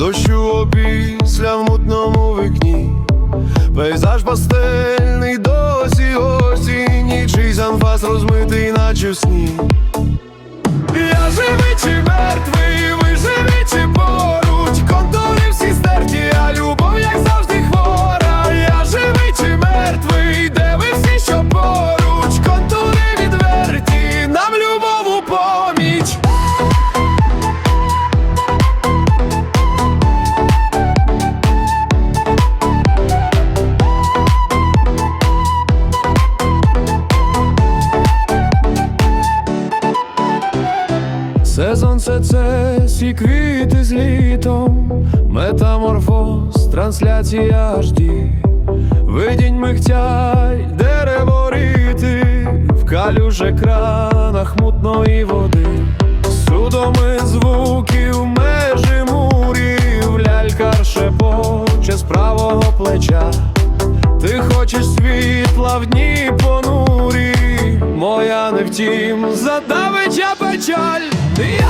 дощу опісля в мутному вікні, пейзаж пастельний досі осінь, чийсь анфас розмитий, наче в сні. Я живий чи мертвий, Сезон це це сі квіти з літом, метаморфоз, трансляція HD Видінь михтять, дерево рити, в калюж екранах мутної води, судоми звуків, межі мурів, лялькар шепоче з правого плеча. Ти хочеш світла в дні понурі, моя не втім, задавить я печаль. Я